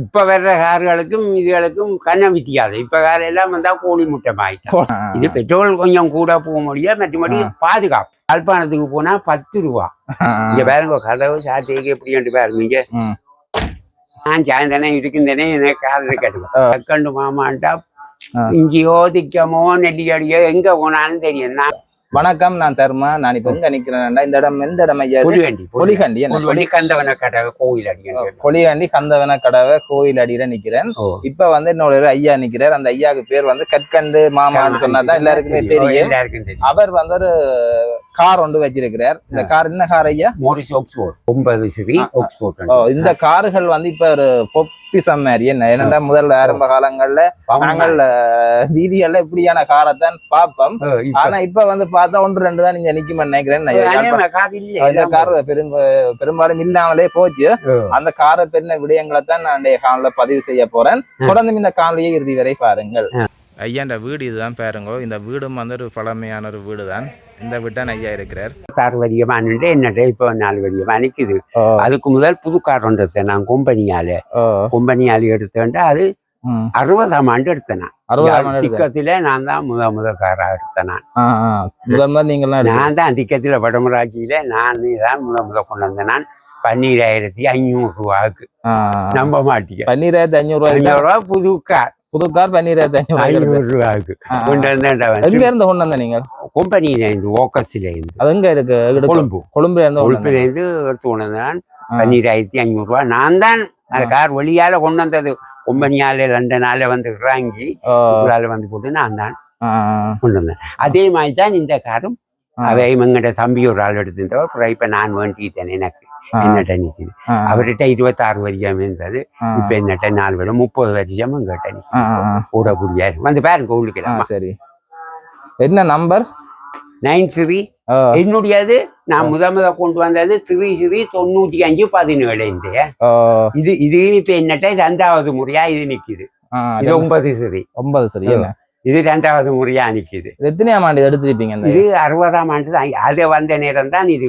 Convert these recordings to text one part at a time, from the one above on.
இப்ப வர்ற கார்களுக்கும் இதுகளுக்கும் கண்ண வித்தியாசம் இப்ப கார் எல்லாம் வந்தா கோழி முட்டை ஆயிட்டா இது பெட்ரோல் கொஞ்சம் கூட போக முடியும் மற்றபடி பாதுகாப்பு. யாழ்ப்பாணத்துக்கு போனா பத்து ரூபா. இங்க பாருங்க கதவு சாத்தியக்கு எப்படி என்று பாருங்க. நான் சாயந்தரம் இருக்குந்தேனே எனக்கு காதல் கட்டுவேன் கண்டு மாமான்ட்டா. இங்கேயோ திக்கமோ நெல்லியடியோ எங்க போனாலும் தெரியும். நான் வணக்கம் நான் தர்மா. நான் இப்ப எங்க நிக்கிறேன்டா இந்த இடம் எந்த இடம் ஐயா என்ன புலிகண்டி கந்தவன கடை கோயில் அடிக்கடி பொலிகண்டி கந்தவன கடவை கோயில் அடியில நிக்கிறேன். இப்ப வந்து என்னோட ஐயா நிக்கிறார். அந்த ஐயாவுக்கு பேர் வந்து கற்கண்டு மாமான்னு சொன்னாதான் எல்லாருக்குமே தெரியும். அவர் வந்து ஒரு கார் ஒன்று வச்சிருக்கிறார். இந்த கார் என்ன கார் ஐயா? மோரிஸ் ஆக்ஸ்போர்ட் ஒன்பது சிறி ஆக்ஸ்போர்ட் இந்த கார்கள் வந்து இப்ப ஒரு பொப்பிசம் மாதிரி என்ன என்னடா முதல்ல ஆரம்ப காலங்கள்ல நாங்கள் வீதிகள்ல இப்படியான காரைத்தான் பார்ப்போம். ஆனா இப்ப வந்து பார்த்தா ஒன்று ரெண்டு தான் நீங்க நிக்குமே நினைக்கிறேன் கார் பெரும் பெரும்பாலும் இல்லாமலே போச்சு. அந்த காரை பெரிய விடயங்களை தான் நான் காணொலியில பதிவு செய்ய போறேன். தொடர்ந்து இந்த காணொலியை இறுதி வரை பாருங்கள். ஐயா இந்த வீடு இதுதான் பாருங்க. இந்த வீடும் வந்து ஒரு பழமையான ஒரு வீடு தான் இந்த வீட்டான் ஐயா இருக்கிறார். கார் வரியமானுட்டு என்னட்ட இப்போ நாலு வரியமா நிக்குது அதுக்கு முதல் புது கார் ஒன்று எடுத்தேன் நான் கொம்பனியால. கொம்பனியால எடுத்தேன்ட்டு அது அறுபதாம் ஆண்டு எடுத்தேன் நான். அறுபதாம் ஆண்டு எடுத்தேன். திக்கத்துல நான் தான் முத முத காரா எடுத்தேன் நான். நான் தான் திக்கத்துல வடமராட்சியில நான் தான் முத முத கொண்டு வந்தேன் நான். பன்னீராயிரத்தி ஐநூறு ரூபாய்க்கு. ஆ, நம்ப மாட்டீங்க. பன்னிராயிரத்தி அஞ்சூறு ரூபாய் ஐநூறு ரூபா புது கார். புது கார் ரூபாய் ஐநூறு ரூபாய்க்கு எங்க இருந்து கொண்டு வந்த. கொம்பனியில இருந்து ஓக்கஸ்ல இருந்து அது எங்க இருக்கு? இடுக்கு- கொழும்பு. கொழும்புல இருந்து வந்தீங்க. இருந்து எடுத்து கொண்டு வந்தேன் ஆ. பன்னீராயிரத்தி ஐநூறு ரூபா நான் தான் அந்த கார் வழியால கொண்டு வந்தது கொம்பனியால லண்டனால வந்து இறங்கி வந்து போட்டு நான் தான் கொண்டு வந்தேன் அதே மாதிரி தான் இந்த காரும் ஆ. அவை எங்கட தம்பி ஒரு ஆள் எடுத்திருந்தவர். அப்புறம் இப்ப நான் வேண்டிட்டேன் எனக்கு. என்னட்ட நிக்குது. அவர்கிட்ட இருபத்தாறு வருஷம் இருந்தது இப்ப என்னட்ட நாலு வரும் முப்பது வருஷம் எங்கிட்ட ஆ, நிக்குது ஆ, ஆ. கூடக்கூடிய வந்து பாருங்க உங்களுக்கு சரி. என்ன நம்பர்? நைன் சிரி என்னுடையது? நான் முத முத கொண்டு வந்தது த்ரீ சிரி தொண்ணூற்றி அஞ்சு பதினேழு இது இது இப்ப என்னட்ட ரெண்டாவது முறையா இது நிக்குது. இது ஒன்பது சிரி ஒன்பது சரி இது ரெண்டாவது முறையா நிக்குது. எத்தனையாம் ஆண்டு எடுத்திருப்பீங்க இது அறுபதாம் ஆண்டு தான். அது வந்த நேரம் தான் இது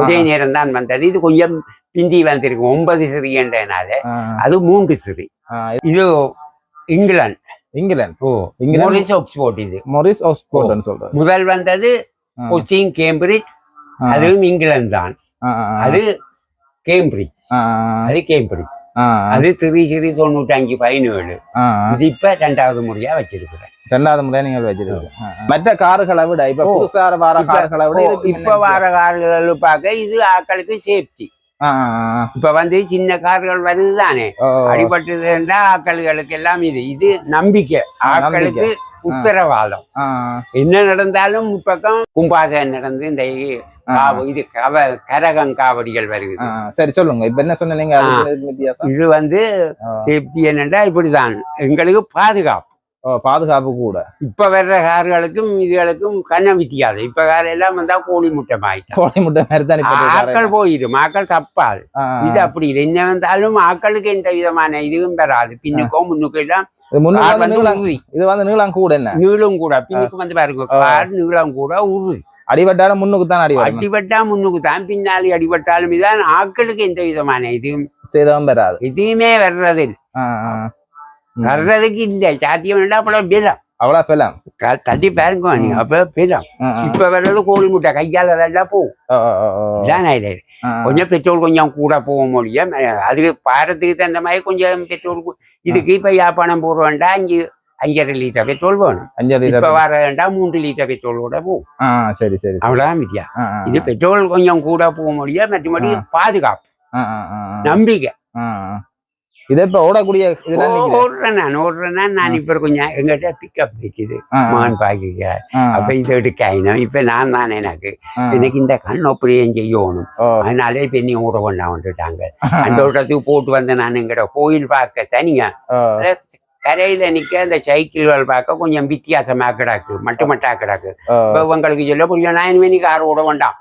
ஒரே நேரம் தான் வந்தது. இது கொஞ்சம் பிந்தி வந்திருக்கு ஒன்பது சிறி என்றனால ஆ, அது மூன்று சிறி. இது இங்கிலாந்து. இங்கிலாந்து. ஓ மோரிஸ் ஆக்ஸ்போர்ட் இது. மொரிஸ் ஆக்ஸ்போர்ட்னு சொல்றது முதல் வந்தது. கொச்சின் கேம்பிரிட்ஜ் அதுவும் இங்கிலாந்து தான். அது கேம்பிரிட்ஜ். அது கேம்பிரிட்ஜ். அது திரு சிறி தொண்ணூற்றி அஞ்சு பதினேழு. இது இப்ப ரெண்டாவது முறையா வச்சிருக்கிறேன். ரெண்டாவது முறை நீங்க வச்சிருக்கீங்க. மற்ற கார்களை விட இப்ப ஓ. புதுசா வர கார்களை விட இப்ப வர கார்கள் பார்க்க இது ஆட்களுக்கு சேஃப்டி. இப்ப வந்து சின்ன கார்கள் வருது தானே அடிபட்டதுன்றா ஆக்களுக்கு எல்லாம் இது. இது நம்பிக்கை. ஆக்களுக்கு உத்தரவாதம். என்ன நடந்தாலும் இப்பக்கம் கும்பாசம் நடந்து இந்த இது கவ கரகம் காவடிகள் வருது. சரி சொல்லுங்க. இப்ப என்ன சொன்னீங்க? இது வந்து. சேஃப்டி என்னன்னா இப்படிதான். எங்களுக்கு பாதுகாப்பு. பாதுகாப்பு கூட. இப்ப வர்ற கார்களுக்கும் இதுகளுக்கும் கண்ண வித்தியாசம் இப்ப கார் எல்லாம் வந்தா கோழி முட்டை ஆயிட்டா கோழி முட்டை மாதிரி தான் ஆக்கள் போயிடும். ஆக்கள் தப்பாது. இது அப்படி இல்லை. என்ன வந்தாலும் ஆக்களுக்கு எந்த விதமான இதுவும் வராது. பின்னுக்கோ முன்னுக்கோ எல்லாம் இது வந்து நீளம் கூட என்ன? நீளம் கூட. பின்னுக்கு வந்து பாருங்க. கார் நீளம் கூட உருது அடிபட்டாலும் முன்னுக்கு தான் அடிபடும் அடிபட்டா முன்னுக்கு தான். பின்னாடி அடிபட்டாலும் இதான் எந்த விதமான இதுவும் சேதம் பெறாது எதுவுமே. வர்றதுக்கு இல்ல சாத்தியம் வேண்டாம் அப்புறம் பிலம் அவ்வளவு பெலாம் க- தட்டி பாருங்க நீங்க அப்ப ஆ. இப்ப வர்றது கோழி முட்டை கையால அதெல்லாம் போகும். இதான் இல்லை ஆ, கொஞ்சம் பெட்ரோல் கொஞ்சம் கூட போக முடியும் அதுக்கு பாரத்துக்கு தகுந்த மாதிரி கொஞ்சம் பெட்ரோல் இதுக்கு இப்ப யாப்பானம் போட வேண்டாம் அஞ்சு அஞ்சரை லிட்டர் பெட்ரோல் வேணும் அஞ்சரை இப்ப. வர வேண்டாம் மூன்று லிட்டர் பெட்ரோலோட போகும் ஆ, சரி சரி. அவ்வளவுதான் ஆ, இது பெட்ரோல் கொஞ்சம் கூட போக முடியும் மற்றபடி பாதுகாப்பு. நம்பிக்கை. இது இப்ப ஓடக்கூடிய இதெல்லாம் ஓடுறேன் நான் ஓடுறேன்னா நான். இப்ப கொஞ்சம் எங்கிட்ட பிக்கப் ஆ, மகன் பாக்கிக்க. அப்ப இதை எடுக்க ஆயினும் இப்ப நான் தான் எனக்கு. எனக்கு இந்த கண் ஆபரேஷன் செய்யணும். அதனாலே இப்ப நீ ஓட வேண்டாம் வந்துட்டாங்க. அந்த இடத்துக்கு போட்டு வந்தேன் நான் எங்கட கோயில் பார்க்க தனியா. ஓ, கரையில நிக்க அந்த சைக்கிள்கள் பார்க்க கொஞ்சம் வித்தியாசமா கிடக்கு. மட்டு மட்டா கிடக்கு. இப்ப உங்களுக்கு சொல்ல புரியும். நான் இனிமே நீ கார் ஓட வேண்டாம்.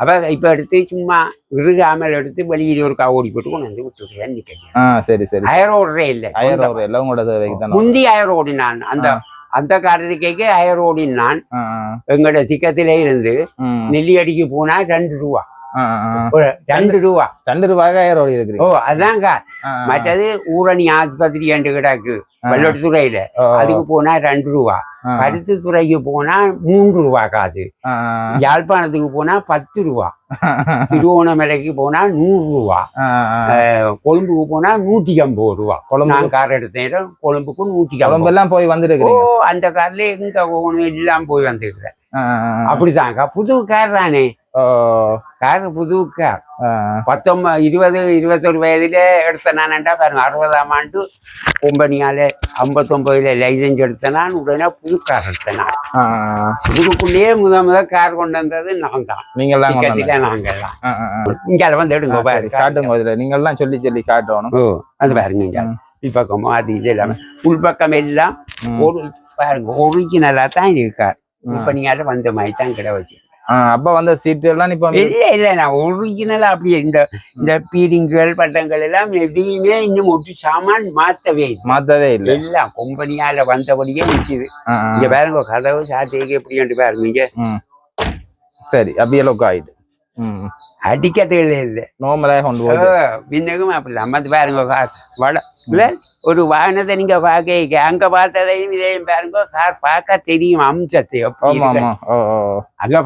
அப்ப இப்ப எடுத்து சும்மா இருகாமல் எடுத்து வெளியில ஒரு கா ஓடி போட்டு கொண்டு வந்து விட்டுருக்கேன் நிக்கிறேன் ஆ, சரி சரி. அயர் ஓடுறே இல்ல. அயர் ஒரு எல்லாம் கூட தேவைக்கு தான் முந்தி அயர் ஓடினான். அந்த அந்த காரடிக்கைக்கு ஹயர் ஓடினான். ஆ, எங்களோட திக்கத்திலே இருந்து ம், நெல்லியடிக்கு போனா ரெண்டு ரூபா. ரெண்டு ரூபா. ரெண்டு ரூபாய்க்கு ஆயிரம் ஓடி ஓ அதாங்க. மற்றது ஊரணி ஆஸ்பத்திரி என்று கிடக்கு. வெள்ளத்துறையில அதுக்கு போனா ரெண்டு ரூபா. பருத்து துறைக்கு போனா மூன்று ரூபா காசு. யாழ்ப்பாணத்துக்கு போனா பத்து ரூபா. திருவோணமலைக்கு போனா நூறு ரூபா. கொழும்புக்கு போனா நூத்தி ஐம்பது ரூபா. கொழும்பு? நான் கார் எடுத்தேன் கொழும்புக்கு நூத்தி ஐம்பது குழம்பெல்லாம் போய் ஓ வந்துருக்கிறீங்க அந்த கார்ல எங்க போகணும்? எல்லாம் போய் வந்துருக்கிறேன். அப்படிதாங்க புது கார் தானே. கார் புது கார். பத்தொன்பது இருபது இருபத்தொரு வயதுல எடுத்த நான்டா பாருங்க அறுபதாம் ஆண்டு கொம்பனியால ஐம்பத்தொன்பதுல லைசன்ஸ் எடுத்த நான் உடனே புது கார் எடுத்த நான். புதுக்குள்ளேயே முத முத கார் கொண்டு வந்தது நான் தான் நீங்க எல்லாம் கொண்டு வந்தீங்க. டிக்கெட்டில நாங்க எல்லாம் ஆ, ஆ, ஆ. இங்க வந்து எடுங்க பாரு காட்டுங்க இதுல நீங்க எல்லாம் சொல்லி சொல்லி காட்டணும் ஓ அது பாருங்க இங்க ம். பின்பக்கமும் அது இது எல்லாமே உள்பக்கம் எல்லாம். ஒரு பாருங்க ஒரிஜினலா தான் இருக்கார். இப்ப நீங்க வந்த மாதிரி தான் கிட வச்சு அப்ப வந்த சீட்டு எல்லாம் இப்ப இல்ல இல்ல நான் ஒரிஜினலா அப்படியே இந்த இந்த பீடிங்கள் பட்டங்கள் எல்லாம் எதையுமே இன்னும் ஒட்டு சாமான் மாத்தவே மாத்தவே இல்லை. எல்லாம் கொம்பனியால வந்தபடியே நிக்குது. இங்க பாருங்க கதவு சாத்தியக்கு எப்படி என்று பாருங்க இங்க. சரி அப்படியே லொக் ஆயிட்டு. ம். அடிக்கத்துல இல்லை நார்மலாக கொண்டு போய் பின்னகும் அப்படி நம்ம பாருங்க வட இல்ல? ஒரு வாகனத்தை நீங்க பார்க்க அங்க பார்த்ததையும் இதையும் பாருங்க கார் பார்க்க தெரியும் அம்சத்தை. அங்க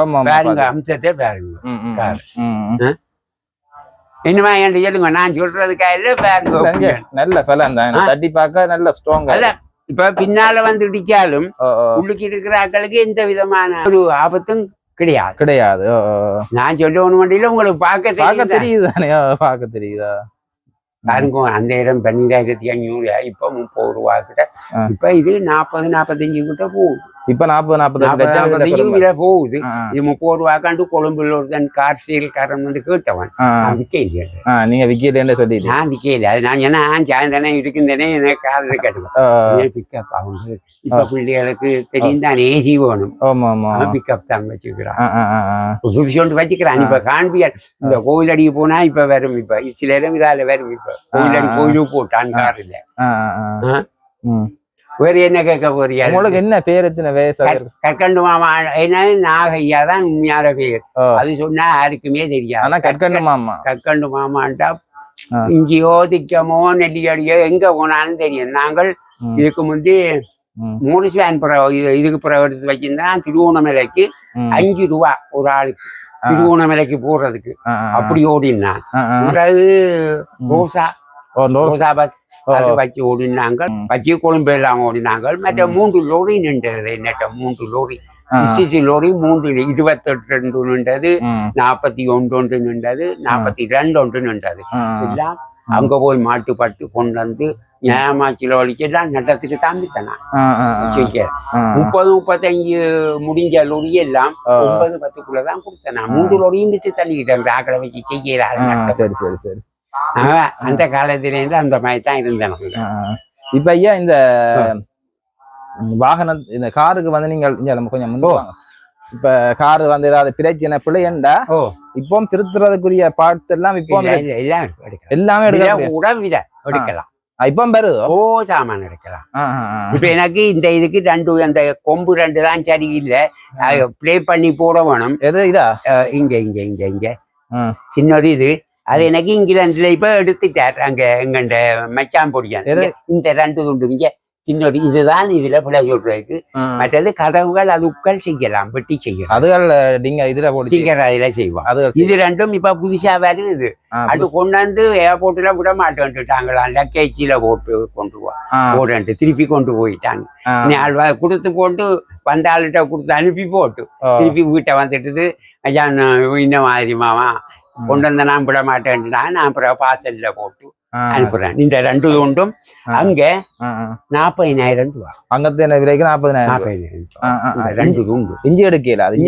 ஆமா பாருங்க பாரு. அம்சத்தை பாருங்க. ம். என்னமா என் சொல்லுங்க. நான் சொல்றதுக்கா இல்ல பாருங்க. நல்ல பலன் தான். தட்டி பார்க்க நல்ல ஸ்ட்ராங் அதான் இப்ப பின்னால வந்து இடிச்சாலும் உள்ளுக்கு இருக்கிற ஆட்களுக்கு எந்த விதமான ஒரு ஆபத்தும் கிடையாது. கிடையாது. நான் சொல்லணும் வண்டியில உங்களுக்கு பார்க்க பார்க்க தெரியுது? பார்க்க தெரியுதா? பாருங்க அந்த இடம் பன்னிரெண்டாயிரத்தி ஐநூறு இப்ப முப்பது ரூபா கிட்ட. இப்ப இது நாற்பது நாற்பத்தஞ்சு கிட்ட போகுது. இப்ப நாற்பது நாற்பது போகுது இது முப்பது ரூபாக்காண்டு கொழும்புல ஒருத்தன் கார் சேல்காரன் வந்து கேட்டவன் ஆ, நீங்க விக்கிறேன்னு சொல்லிட்டு நான் விற்கல அது நான் என்ன சாயந்தரம் இருக்குந்தனே எனக்கு கார் கேட்டுவேன் பிக்கப் அவங்க இப்ப பிள்ளைகளுக்கு தெரியும் தான் ஏசி வேணும் பிக்கப் தான் வச்சுக்கிறான் ஆ. சுருஷோண்டு வச்சுக்கிறான் இப்ப காண்பியர் இந்த கோயிலடிக்கு போனா இப்ப வரும் இப்ப சில இடம் இதால வரும் இப்ப கோயிலடி. கோயிலுக்கு போட்டான் கார் இல்ல. வேற என்ன கேட்க போறியா? உங்களுக்கு என்ன பேர் எத்தனை வயசு கற்கண்டு மாமா என்ன? நாகையா தான் உண்மையான பேர். அது சொன்னா யாருக்குமே ஆனா தெரியாது கற்கண்டு மாமா. கற்கண்டு மாமான்டா. இங்கேயோ திக்கமோ நெல்லியடியோ எங்க போனாலும் தெரியும். நாங்கள் இதுக்கு முந்தி ம், மோரிஸ் வேன் புறவு இது- இதுக்கு புறவு எடுத்து வச்சிருந்தா திருவோணமலைக்கு. அஞ்சு ரூபா ஒரு ஆளுக்கு. திருவோணமலைக்கு போறதுக்கு. ஆ, அப்படி ஓடினான். பிறகு. ரோசா ஓ, நோ- ரோசா பஸ் ஓ, அது வச்சு ஓடினாங்க. வச்சு கொழும்பு எல்லாம் ஓடினாங்க மற்ற. மூன்று லோரி நின்றது என்னட்ட மூன்று லோரி ஆ, இசிசி லோரி மூன்று இருபத்தெட்டு ரெண்டு நின்றது நாற்பத்தி ஒன்று ஒன்று நின்றது நாற்பத்தி ரெண்டு ஒன்று நின்றது எல்லாம் அங்க போய் மாட்டுப்பட்டு கொண்டு வந்து நியாயமா கிலோ வலிக்கு எல்லாம் நட்டத்துக்கு தாம்பித்தனா ஆ, ஆ, ஆ, ஆ. முப்பது முப்பத்தஞ்சு முடிஞ்ச லொரி எல்லாம். ஒன்பது பத்துக்குள்ளதான் கொடுத்தேன் மூன்று லொரியும் வித்து தள்ளிக்கிட்டேன் ஆக்களை வச்சு ஆ, செய்யல சரி சரி சரி அந்த காலத்துல இருந்து அந்த மாதிரி தான் இருந்தேன் நாங்க. இப்ப ஐயா இந்த வாகனம் இந்த காருக்கு வந்து நீங்கள் இங்க நம்ம கொஞ்சம். வாங்க. இப்ப காரு வந்து ஏதாவது பிரச்சனை பிழையண்டா ஓ. இப்போ திருத்துறதுக்குரிய பார்ட்ஸ் எல்லாம் இப்போ எல்லாம் எடுக்கலாம். வித எடுக்கலாம். இப்போ வருதோ ஓ சாமான் எடுக்கலாம். இப்ப எனக்கு இந்த இதுக்கு ரெண்டு அந்த கொம்பு ரெண்டு தான் சரியில்லை ப்ளே பண்ணி போட வேணும். எது இதா? இங்க இங்க இங்க இங்க. சின்னது இது. அது எனக்கு இங்கிலாந்துல இப்ப எடுத்துட்டார் அங்க எங்கண்ட மச்சான் பொடியான் இந்த ரெண்டு துண்டு இங்க சின்னது இதுதான் இதுல பிள்ளை சொல்றதுக்கு. மற்றது கதவுகள் அதுக்கள் செய்யலாம் வெட்டி செய்யலாம். அதுகள் நீங்க இதுல போட்டு அதுல செய்வோம். இது ரெண்டும் இப்ப புதுசா வருது. அது. கொண்டாந்து ஏர்போர்ட்ல விட மாட்டேன்ட்டுட்டாங்களாம். லக்கேஜில போட்டு கொண்டு போட்டு திருப்பி கொண்டு போயிட்டாங்க. ஆ. நீ ஆள்வா கொடுத்து போட்டு வந்த ஆளுகிட்ட கொடுத்து அனுப்பி போட்டு திருப்பி வீட்டை வந்துட்டு ஐயா இந்த மாதிரி மாமா. கொண்டு வந்து நான் விட மாட்டேன்டா நான் அப்புறம் பார்சல்ல போட்டு அனுப்புறேன் இந்த ரெண்டு உண்டும் ஆ. அங்க. நாற்பதினாயிரம் ரூபா அங்கத்து என்ன விலைக்கு நாற்பதினாயிரம் ரெண்டு உண்டு இஞ்சி எடுக்கல அது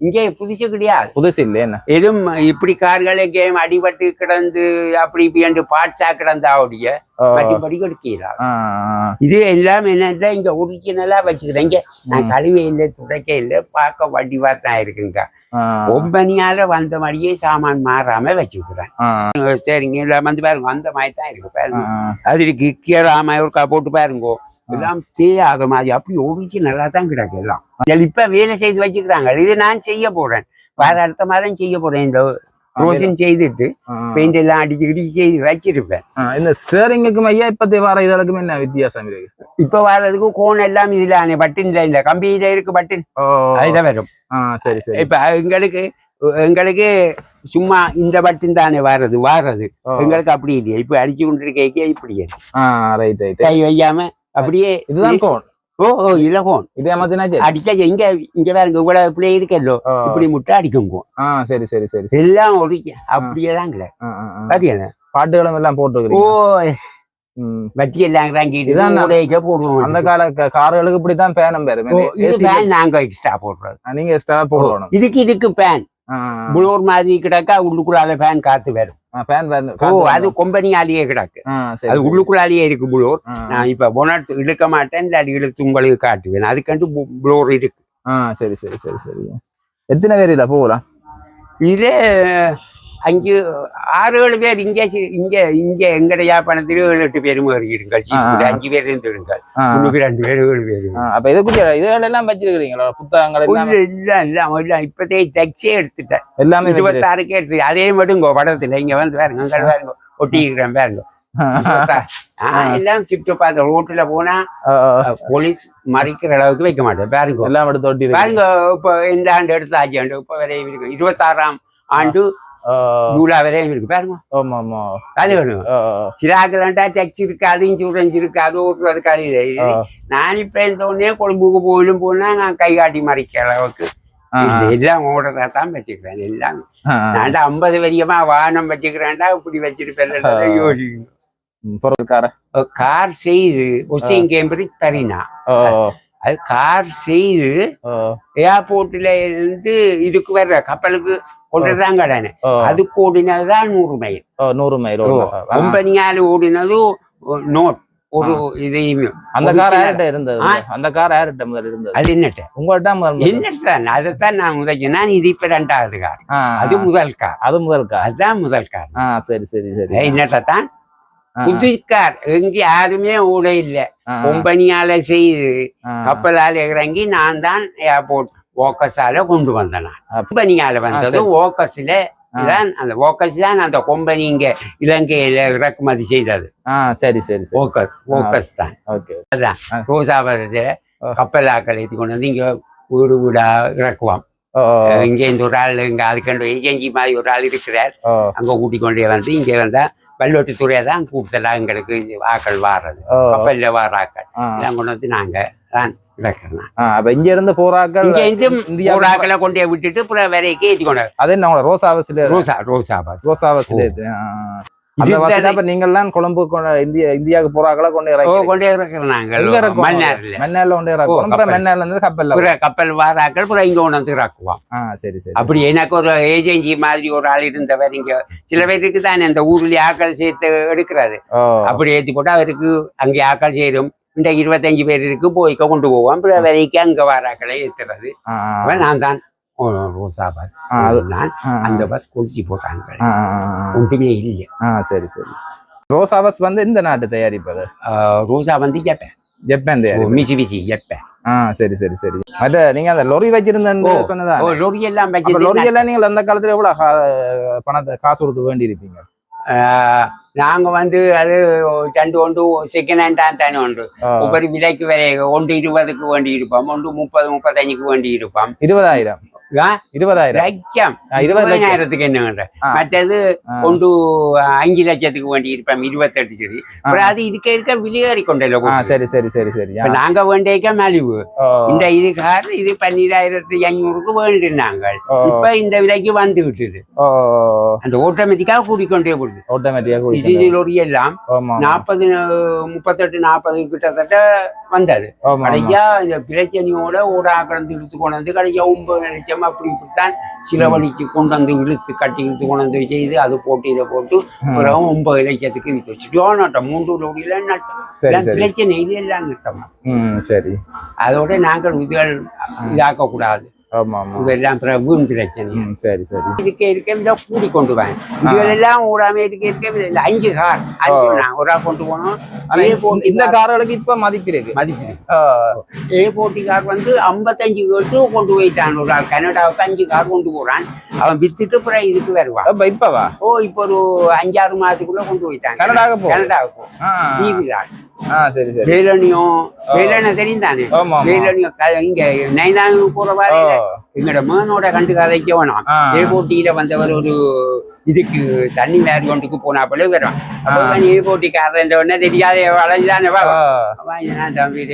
இங்கே புதுசு கிடையாது புதுசு இல்லை என்ன? எதுவும் இப்படி கார்கள் எங்கேயும் அடிபட்டு கிடந்து அப்படி இப்படி என்று பாட்ஸா கிடந்தா எடுக்கலாம் ஆ, ஆ, இது எல்லாம் என்னன்னா இங்க ஒரிஜினலா வச்சுக்கிறேன். இங்க நான் கழுவே இல்லை துடைக்க இல்லை பார்க்க வடிவா தான் இருக்குங்க. ஒம்பனியால வந்த மாதிரியே சாமான் மாறாம வச்சுக்கிறேன். சரிங்க எல்லாம் வந்து பாருங்க அந்த மாதிரி தான் இருக்கு பாருங்க. அது கீராம ஒருக்கா போட்டு பாருங்க. எல்லாம் தேயாத மாதிரி அப்படி ஒரிஜினலா தான் கிடக்கு எல்லாம். இதுல இப்ப வேலை செய்து வச்சுக்கிறாங்க. இது நான் செய்ய போறேன். வேற அடுத்த மாதம் செய்ய போறேன். இந்த ரோஷன் செய்துட்டு. பெயிண்ட் எல்லாம் அடிச்சு கிடிச்சு செய்து வச்சிருப்பேன். இந்த ஸ்டேரிங்குக்கும் ஐயா இப்பத்தி வர இதழுக்கும் என்ன வித்தியாசம் இருக்கு? இப்ப வர்றதுக்கு கோன் எல்லாம் இதுல பட்டின்ல இல்ல கம்பியில இருக்கு பட்டின் அதுல வரும். சரி சரி. இப்ப எங்களுக்கு எங்களுக்கு சும்மா இந்த பட்டின் தானே வர்றது வாரது ஓ. எங்களுக்கு அப்படி இல்லையா. இப்ப அடிச்சு கொண்டு இருக்க இப்படி ரைட் ரைட் கை வையாம அப்படியே இதுதான் கோன். ஓ ஓ இலகோன் இதே மாதிரி அடிச்சா எங்க இங்க வேற இவ்வளவு இப்படி இருக்கല്ലോ இப்படி முட்டை அடிக்குங்க ஆ சரி சரி சரி. எல்லாம் ஒரு அப்படியே தான் கிடையாது பாட்டுகளும் எல்லாம் ஓ போட்டுருக்கீங்க ம். வட்டி எல்லாம் உடைக்க போடுவோம். அந்த கால கார்களுக்கு இப்படித்தான் பேனம் பேரு ஓ, நாங்க எக்ஸ்ட்ரா போடுறது. நீங்க எக்ஸ்ட்ரா போடணும். இதுக்கு இதுக்கு பேன் புளோர் மாதிரி கிடக்கா உள்ளுக்குள்ளால பேன் காத்து வரும். ஓ அது கொம்பனியாலேயே கிடக்கு. அது. உள்ளுக்குள்ளாலேயே இருக்கு புளோர் நான் இப்ப பொனட் இழுக்க மாட்டேன் இல்லாட்டி இழுத்து உங்களுக்கு காட்டுவேன். அதுக்கண்டு புளோர் இருக்கு. ஆ சரி சரி சரி சரி. எத்தனை பேர் இல்ல போகலாம்? இதுல அஞ்சு ஆறு ஏழு பேர் இங்கே இங்க இங்க எங்கட யாழ்ப்பாணத்துல ஏழு எட்டு பேரும் ஆ. அஞ்சு பேர் இருந்துடுங்கள் ஆ, முன்னுக்கு ரெண்டு பேர் ஏழு பேர் அப்ப இதுக்கு இதுகள் எல்லாம் வச்சிருக்கிறீங்களா? புத்தகங்கள் எல்லாம்? இல்ல இல்ல இல்ல. இப்பதே டச்சே எடுத்துட்டேன். எல்லாமே இருபத்தாறுக்கே எடுத்து அதே மட்டும் படத்துல. இங்க வந்து பாருங்க அங்க பாருங்க. ஒட்டி இருக்கிறேன் பாருங்க எல்லாம் சுட்டு பார்த்த ரோட்டுல போனா போலீஸ் மறிக்கிற அளவுக்கு வைக்க மாட்டேன். பாருங்க. எல்லாம் எடுத்து. பாருங்க இப்ப இந்த ஆண்டு எடுத்து ஆட்சி ஆண்டு இப்ப வரையும் இருக்கு. இருபத்தாறாம் ஆண்டு வரையும் இருக்கு. பாருங்க. ஆமா ஆமா அது வேணும். சிராக்கலாண்டா டச் இருக்காது இன்சூரன்ஸ் இருக்காது ஓட்டுறது கிடையாது ஆ, நான் இப்ப இந்த உடனே கொழும்புக்கு போயிலும் போனா நான் கை காட்டி மறிக்கிற அளவுக்கு. எல்லாம் ஓடுறதா தான் வச்சுக்கிறேன். எல்லாம். நான்டா ஐம்பது வரியமா வாகனம் வச்சுக்கிறேன்டா இப்படி வச்சிருப்பேன் யோசிக்கணும் கார். செய்து ஒசிங் கேம்பிரிட்ஜ் தரினா ஓ, அது கார் செய்து ஏர்போர்ட்ல இருந்து இதுக்கு வர்ற கப்பலுக்கு கொண்டுதான் கடனே ஓ, அது ஓடினதுதான் நூறு மைல். நூறு மைல் கம்பெனியால ஓடினதும் நோட் ஒரு இதையுமே. அந்த கார். யார்கிட்ட இருந்தது? அந்த கார் யார்கிட்ட முதல்ல இருந்தது? அது என்னட்ட? உங்கள்கிட்ட முதல் என்னத்தான் அதைத்தான் நான் முதல் நான் இது இப்ப ரெண்டாவது கார். அது முதல் கார். அது முதல் கார். அதுதான் முதல் கார். ஆ சரி சரி சரி. என்னத்தான் ஆ, புது கார். எங்க யாருமே ஓட இல்ல கம்பெனியால செய்து கப்பலால இறங்கி நான் தான் ஏர்போர்ட் ஓக்கஸால கொண்டு வந்தேன் நான். கம்பெனியால வந்தது. ஓக்கஸ்ல இதான் அந்த ஓக்கஸ் தான் அந்த கம்பெனி இங்க இலங்கையில இறக்குமதி செய்தது. சரி சரி ஓக்கஸ் ஓக்கஸ் தான். அதான். ஆ. கப்பலாக்கள் ஏற்றி கொண்டு வந்து இங்க வீடு வீடா ஓ, இங்க இந்த ஒரு ஆள் இங்க அதுக்கண்டு ஏஜென்சி மாதிரி ஒரு ஆள் இருக்கிறார். அங்க கூட்டிக் கொண்டே வந்து இங்க வந்தா பல்லோட்டுத்துறையை தான் கூடுதலா எங்களுக்கு ஆக்கள் வாடுறது கப்பல்ல வார ஆக்கள். ஆ, எல்லாம் கொண்டு வந்து நாங்க தான் இங்க இருந்து போறாக்கள் இங்க இருந்து இந்தியா ஒரு ஆக்களை கொண்டே விட்டுட்டு அப்புறம் வரைக்கும் ஏற்றி கொண்டு அது ரோசா ரோசா ரோஸ் ஆவசில அந்த தான் அப்ப நீங்க எல்லாம் கொழும்பு இந்தியா இந்தியாவுக்கு போறாக்களை கொண்டு இறக்கி கொண்டே இறக்குறோம் நாங்கள் மண்ணால கொண்டு கப்பல். மண்ணால இருந்து கப்பல் வார ஆக்கள் அப்புறம் இங்க கொண்டு வந்து இறக்குவான் ஆ சரி சரி. அப்படி எனக்கு ஒரு ஏஜென்சி மாதிரி ஒரு ஆள் இருந்தவர் இங்க. சில பேருக்கு தானே அந்த ஊர்ல ஆக்கள் சேர்த்து எடுக்கிறது. ஓ. அப்படி ஏத்தி போட்டு அவருக்கு அங்கே ஆக்கள் சேரும். இந்த இருபத்தஞ்சு பேர் இருக்கு போய்க்க கொண்டு போவோம். வரைக்கும் அங்க வர ஆக்களை ஏத்துறது. ஆ, ஆ, அவன் நான் தான். ரோசா பஸ் அது- அந்த பஸ் குளிச்சு போட்டாங்க. ஒன்றுமே இல்லை. ஆ சரி சரி. ரோஸ் ஆவஸ் வந்து இந்த நாட்டு தயாரிப்பது? ரோசா வந்து ஜப்பேன். ஜப்பான் மிசி மிசி ஜப்பேன். ஆ சரி சரி சரி. மற்ற நீங்க அந்த லொரி வச்சிருந்தேன்னு சொன்னதா ஓ லொரி எல்லாம் லொரி எல்லாம் நீங்கள் அந்த காலத்துல எவ்வளவு பணத்தை காசு கொடுத்து வேண்டி இருப்பீங்க நாங்க வந்து அது ரெண்டு ஒன்று செகண்ட் ஹேண்ட் தான் தானே உண்டு ஒவ்வொரு விலைக்கு விலை ஒன்று இருபதுக்கு வேண்டி இருப்போம் ஒன்று முப்பது முப்பத்தஞ்சுக்கு வேண்டி இருப்போம். இருபதாயிரம்? இருபதாயிரம். லட்சம். இருபதாயிரத்துக்கு என்ன. மற்றது. ஒன்று அஞ்சு லட்சத்துக்கு வேண்டி இருப்போம் இருபத்தெட்டு சரி. அப்புறம் அது இருக்க இருக்க விலையேறி கொண்டல சரி சரி சரி சரி. நாங்க வேண்டியக்க மலிவு. இந்த இது கார் இது பன்னிராயிரத்தி ஐநூறுக்கு வேண்டினாங்க ஓ, இப்ப இந்த விலைக்கு வந்து விட்டுது. அந்த ஆட்டோமேட்டிக்கா கூடிக்கொண்டே போடுது ஆட்டோமேட்டிக்கா லொரி எல்லாம் நாற்பது முப்பத்தெட்டு நாற்பது கிட்டத்தட்ட வந்தது. கடைசியா இந்த பிரச்சனையோட ஓட ஆக்கிரந்து இழுத்து கொண்டு வந்து கடைசியா ஒன்பது லட்சம் அப்படி இப்படித்தான் சில வழிக்கு கொண்டு வந்து இழுத்து கட்டி இழுத்து கொண்டு வந்து செய்து அது போட்டு இதை போட்டு பிறகு ஒன்பது லட்சத்துக்கு விற்று வச்சுட்டோ நட்டம். மூன்று லோடியில நட்டம். பிரச்சனை இல்லை எல்லாம் நட்டமா. சரி. அதோட நாங்கள் இதுகள் இதாக்க கூடாது இதெல்லாம் வீண் பிரச்சனை. சரி சரி. இருக்க இருக்க இந்த கூடி கொண்டு வாங்க. இதுகள் எல்லாம் ஓடாம இருக்க இருக்க இந்த அஞ்சு கார். அஞ்சு நான் ஒரு ஆள் கொண்டு போனோம். இந்த- கார்களுக்கு இப்ப மதிப்பு இருக்கு. மதிப்பு ஆ, ஏ போட்டி கார் வந்து ஐம்பத்தஞ்சு கேட்டு கொண்டு போயிட்டான் ஒரு ஆள். கனடாவுக்கு அஞ்சு கார் கொண்டு போறான். அவன் வித்துட்டு பிறகு இதுக்கு வருவான். இப்பவா? ஓ இப்போ ஒரு அஞ்சாறு மாதத்துக்குள்ள கொண்டு போயிட்டான். கனடாவுக்கு கனடாவுக்கு டிவிதான் ஆ. சரி சரி. வேலனியும் வேலனை தெரியும் தானே வேலனியும் இங்க நைனாங்க போற மாதிரி எங்களோட மகனோட கண்டு கதைக்க வேணாம் ஆ, ஏ போட்டியில வந்தவர் ஒரு இதுக்கு தண்ணி மேரி கொண்டுக்கு போனா போல வரும் அப்போ ஏ போட்டிக்காரன் உடனே தெரியாத வளைஞ்சானே என்ன தம்பி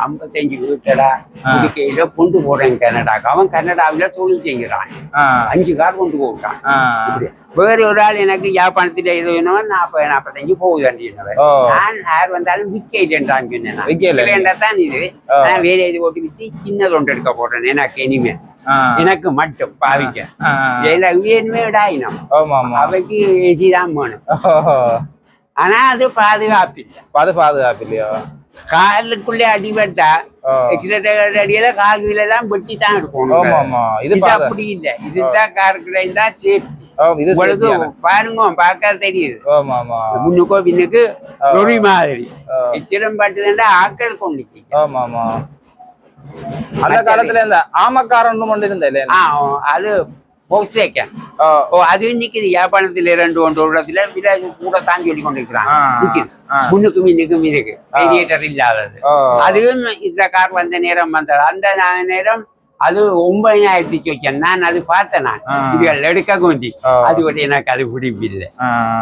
ஐம்பத்தஞ்சு வீட்டடா இதுக்கையில கொண்டு போறேன் கனடாக்கு அவன் கனடாவில தொழில் செய்கிறான். ஆ, அஞ்சு கார் கொண்டு போட்டான். ஆ. வேற ஒரு ஆள் எனக்கு யாழ்ப்பாணத்துல இது வேணும் நாற்பது நாற்பத்தஞ்சு போகுது ஓ. நான் யார் வந்தாலும் விற்க இல்லைன்றான் சொன்னேன் தான் இது. நான் வேற இது ஓட்டி வித்து சின்னது ஒன்று எடுக்க போறேன் எனக்கு இனிமே. எனக்கு மட்டும் பாவிக்க. எனக்கு வேணுமே ஆமா அவைக்கு ஏசி தான் வேணும். ஆனா அது பாதுகாப்பு இல்லை அது பாதுகாப்பு இல்லையோ காலுக்குள்ளே அடிபட்டா அடியில கால் எல்லாம் வெட்டி தான் எடுக்கணும். இது அப்படி இல்ல இதுதான் காருக்குள்ள தான் சேஃப்டி உங்களுக்கு. பாருங்க பார்க்க தெரியுது. முன்னுக்கோ பின்னுக்கு லொரி மாதிரி. எச்சிடம் பட்டுதுண்டா ஆக்கள் கொண்டு ஆமா ஆமா. அந்த காலத்துல இந்த ஆமக்காரன் ஒன்று இருந்த அது பொக்சேக்கன் ஓ, அது நிக்குது யாழ்ப்பாணத்துல ரெண்டு ஒன்று இடத்துல வில்லேஜ் கூட தான் சொல்லி கொண்டிருக்கிறாங்க ஆ, நிக்குது. ஆ. முன்னுக்கும் பின்னுக்கும் இருக்கு. ரேடியேட்டர் இல்லாதது. அதுவும் இந்த கார் வந்த நேரம் வந்தது. அந்த நேரம் அது ஒன்பதாயிரத்தி வச்சேன் நான் அது பார்த்தேன் நான். இதுகள் எடுக்க கொண்டி ஓ. அது ஒரு எனக்கு அது பிடிப்பில்லை.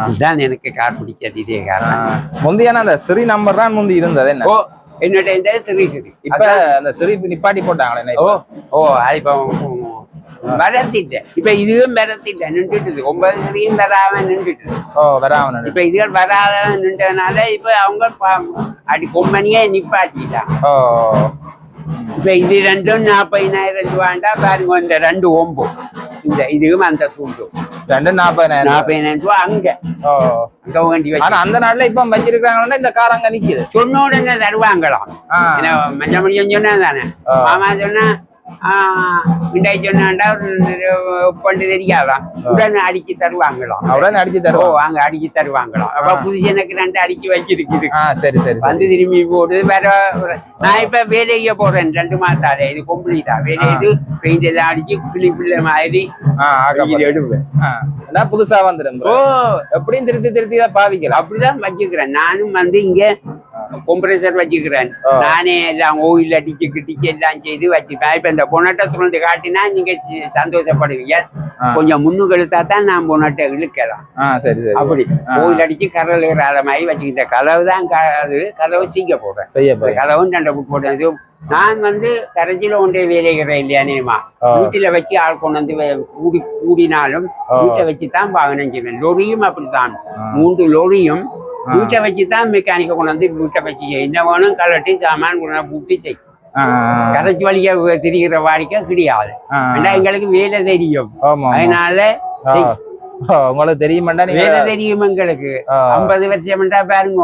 இதுதான் எனக்கு கார் பிடிச்சது இதே. காரணம் முந்தியான அந்த சிறி நம்பர் தான் முந்தி இருந்தது என்ன? ஓ என்னோட இந்த சிறு சிறு. இப்ப அந்த சிறி நிப்பாட்டி போட்டாங்களே ஓ? ஓ அது இப்போ வரத்திட்ட இப்ப இதுவும் வரத்திட்ட நின்றுட்டுது. ஒன்பது சிறியும் வராம நின்றுட்டு ஓ வராம இப்ப இதுகள் வராத நின்றதுனால இப்ப அவங்க அடி கொம்பனியே நிப்பாட்டிட்டான் ஓ. இப்ப இது ரெண்டும் நாற்பதினாயிரம் ரூபாண்டா பாருங்க இந்த ரெண்டு ஒம்பு இந்த இதுவும் அந்த துண்டும் ரெண்டு நாற்பதாயிரம் நாற்பதினாயிரம் ரூபா அங்க அங்க வேண்டி ஆனா அந்த நாள்ல இப்ப வச்சிருக்காங்கன்னா இந்த கார் அங்க நிக்குது சொன்ன உடனே தருவாங்களாம் மஞ்சள் முடியும் சொன்னா தானே. மாமா சொன்னா இண்டாய் சொன்னாண்டா பண்ணு தெரியாதாம் உடனே அடிச்சு தருவாங்களாம் உடனே அடிச்சு தருவோம் அங்க அடிச்சு தருவாங்களாம் அப்ப புதுசு எனக்கு ரெண்டு அடிச்சு வச்சிருக்குது சரி சரி வந்து திரும்பி போடுது வேற நான் இப்ப வேலைக்கு போறேன் ரெண்டு மாத்தாலே இது கம்ப்ளீட்டா வேலை இது பெயிண்ட் எல்லாம் அடிச்சு கிளி பிள்ளை மாதிரி நான் புதுசா வந்துடும் ஓ எப்படியும் திருத்தி திருத்தி தான் பாவிக்கலாம் அப்படிதான் வச்சுக்கிறேன் நானும் வந்து இங்க கொம்ப்ரஸர் வச்சுக்கிறேன். நானே எல்லாம் ஓயில் அடிச்சு கிட்டிச்சு எல்லாம் செய்து வச்சுப்பேன் இப்ப இந்த பொண்ணட்டை துணந்து காட்டினா நீங்க சந்தோஷப்படுவீங்க. கொஞ்சம் முன்னுக்கு இழுத்தா தான் நான் பொண்ணட்டை இழுக்கலாம் ஆ சரி சரி அப்படி. ஓயில் அடிச்சு கரல் இறாத மாதிரி வச்சுக்கிட்ட கதவு தான் அது கதவை சீக்க போடுறேன் கதவும் ரெண்டை போட்டேன் இது நான் வந்து கரைச்சில ஒன்றே வேலைகிறேன் இல்லையானேமா ஆ. வீட்டுல வச்சு ஆள் கொண்டு வந்து கூடி கூடினாலும். வீட்டை வச்சு தான் வாகனம் செய்வேன் லொரியும் அப்படித்தான். மூன்று லொரியும். வீட்டை வச்சு தான் மெக்கானிக்கை கொண்டு வந்து வீட்டை வச்சு செய்யும். என்ன வேணும்? கலட்டி சாமான் கொண்டு பூட்டி செய் கரைச்சி வழிக்க திரிகிற வாடிக்கை கிடையாது. ஏன்னா எங்களுக்கு வேலை தெரியும். அதனால. செய். உங்களுக்கு தெரியுமாண்டா வேலை தெரியும் எங்களுக்கு. ஐம்பது வருஷம்டா பாருங்க.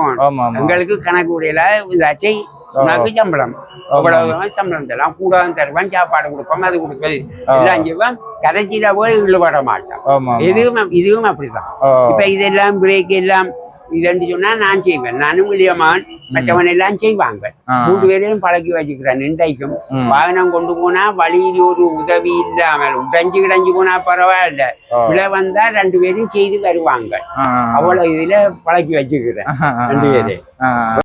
எங்களுக்கு கணக்கு உடையில இதாச்சு. உனக்கு சம்பளம். அவ்வளவு சம்பளம் தரலாம். கூட தருவான் சாப்பாடு கொடுப்போம் அது கொடுப்பது எல்லாம் செய்வான் கரைச்சியில போய் இழுபட மாட்டான். ஆமா. இதுவும் அப்- இதுவும் அப்படிதான். இப்ப இதெல்லாம் பிரேக் எல்லாம் இதுன்னு சொன்னா நான் செய்வேன். நானும் இளையமான் மற்றவன் எல்லாம் செய்வாங்க. மூன்று பேரையும் பழக்கி வச்சுக்கிறேன் நின்றைக்கும். ம். வாகனம் கொண்டு போனா வழியில் ஒரு உதவி இல்லாமல் உடைஞ்சு கிடஞ்சு போனா பரவாயில்ல. விலை வந்தா ரெண்டு பேரும் செய்து வருவாங்க ஆ, அவ்வளவு இதுல பழக்கி வச்சுக்கிறேன். ரெண்டு ஆ.